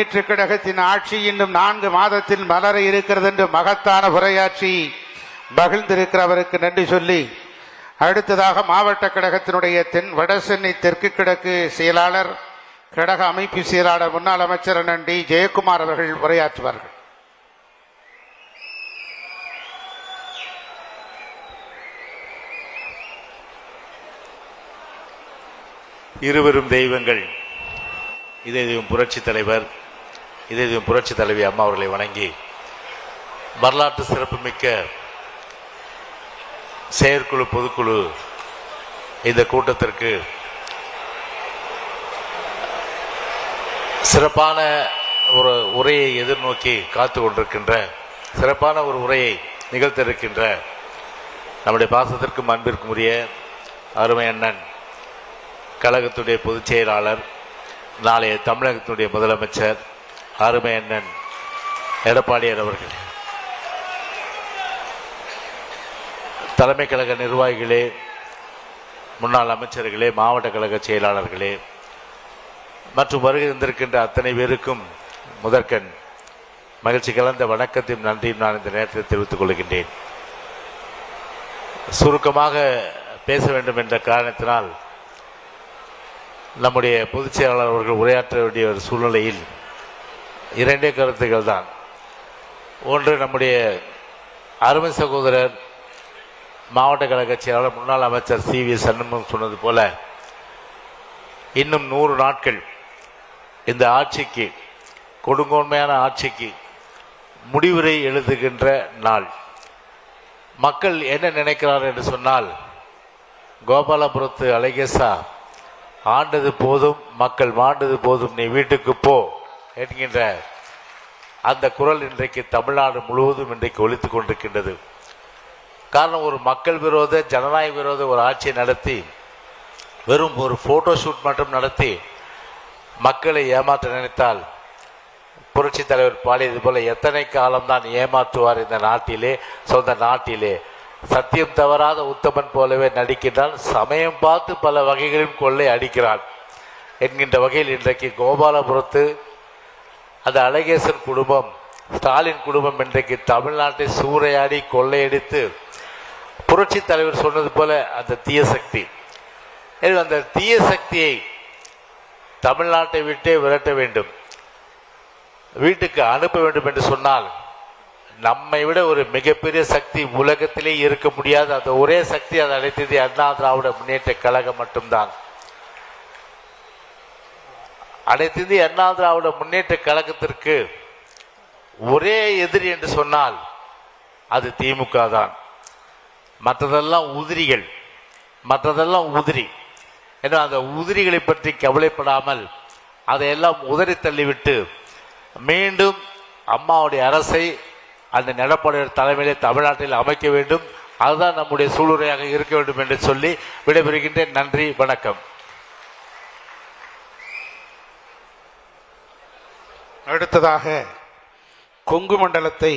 நேற்று கழகத்தின் ஆட்சி இன்னும் நான்கு மாதத்தில் மலர இருக்கிறது என்று மகத்தான உரையாற்றி மகிழ்ந்திருக்கிறவருக்கு நன்றி சொல்லி அடுத்ததாக மாவட்ட கழகத்தினுடைய தென் வடசென்னை தெற்கு கிழக்கு செயலாளர் கழக அமைப்பு செயலாளர் முன்னாள் அமைச்சர் அண்ணன் டி. ஜெயக்குமார் அவர்கள் உரையாற்றுவார்கள். இருவரும் தெய்வங்கள். இதயம் புரட்சி தலைவர் இதே புரட்சி தலைவி அம்மா அவர்களை வணங்கி வரலாற்று சிறப்புமிக்க செயற்குழு பொதுக்குழு இந்த கூட்டத்திற்கு சிறப்பான ஒரு உரையை எதிர்நோக்கி காத்து கொண்டிருக்கின்ற சிறப்பான ஒரு உரையை நிகழ்த்த இருக்கின்ற நம்முடைய பாசத்திற்கும் அன்பிற்கும் உரிய அருமை அண்ணன் கழகத்துடைய பொதுச் செயலாளர் நாளைய தமிழகத்தினுடைய முதலமைச்சர் அருமை அண்ணன் எடப்பாடியார் அவர்கள். தலைமை கழக நிர்வாகிகளே முன்னாள் அமைச்சர்களே மாவட்ட கழக செயலாளர்களே மற்றும் வருகை இருந்திருக்கின்ற அத்தனை பேருக்கும் முதற்கண் மகிழ்ச்சி கலந்த வணக்கத்தையும் நன்றியும் நான் இந்த நேரத்தில் தெரிவித்துக் கொள்கின்றேன். சுருக்கமாக பேச வேண்டும் என்ற காரணத்தினால் நம்முடைய பொதுச் செயலாளர் அவர்கள் உரையாற்ற வேண்டிய ஒரு சூழ்நிலையில் இரண்டே கருத்துக்கள் தான். ஒன்று நம்முடைய அருமை சகோதரர் மாவட்ட கழக செயலாளர் முன்னாள் அமைச்சர் சி வி சண்முகம் சொன்னது போல இன்னும் நூறு நாட்கள் இந்த ஆட்சிக்கு கொடுங்கோன்மையான ஆட்சிக்கு முடிவுரை எழுதுகின்ற நாள். மக்கள் என்ன நினைக்கிறார் என்று சொன்னால் கோபாலபுரத்து அலைகேசா ஆண்டது போதும் மக்கள் மாண்டது போதும் நீ வீட்டுக்கு போ. என்கின்ற அந்த குரல் இன்றைக்கு தமிழ்நாடு முழுவதும் இன்றைக்கு ஒழித்து கொண்டிருக்கின்றது. காரணம் ஒரு மக்கள் விரோத ஜனநாயக விரோத ஒரு ஆட்சியை நடத்தி வெறும் ஒரு ஃபோட்டோ ஷூட் மட்டும் நடத்தி மக்களை ஏமாற்ற நினைத்தால் புரட்சி தலைவர் பாடியது போல எத்தனை காலம்தான் ஏமாற்றுவார் இந்த நாட்டிலே சொந்த நாட்டிலே. சத்தியம் தவறாத உத்தமன் போலவே நடிக்கின்றான் சமயம் பார்த்து பல வகைகளிலும் கொள்ளை அடிக்கிறான். என்கின்ற வகையில் இன்றைக்கு கோபாலபுரத்து அந்த அழகேசன் குடும்பம் ஸ்டாலின் குடும்பம் இன்றைக்கு தமிழ்நாட்டை சூறையாடி கொள்ளையடித்து புரட்சி தலைவர் சொன்னது போல அந்த தீய சக்தி. அந்த தீய சக்தியை தமிழ்நாட்டை விட்டே விரட்ட வேண்டும். வீட்டுக்கு அனுப்ப வேண்டும் என்று சொன்னால் நம்மை விட ஒரு மிகப்பெரிய சக்தி உலகத்திலே இருக்க முடியாது. அந்த ஒரே சக்தி அதை அழைத்தது அண்ணா திராவிட முன்னேற்ற கழகம் மட்டும்தான். அனைத்து அண்ணா திராவிட முன்னேற்ற கழகத்திற்கு ஒரே எதிரி என்று சொன்னால் அது திமுக தான். மற்றதெல்லாம் உதிரிகள். மற்றதெல்லாம் உதிரி. ஏன்னா அந்த உதிரிகளை பற்றி கவலைப்படாமல் அதையெல்லாம் உதறி தள்ளிவிட்டு மீண்டும் அம்மாவுடைய அரசை அந்த எடப்பாடியார் தலைமையிலே தமிழ்நாட்டில் அமைக்க வேண்டும். அதுதான் நம்முடைய சூளுரையாக இருக்க வேண்டும் என்று சொல்லி விடைபெறுகின்றேன். நன்றி. வணக்கம். அடுத்ததாக கொங்கு மண்டலத்தை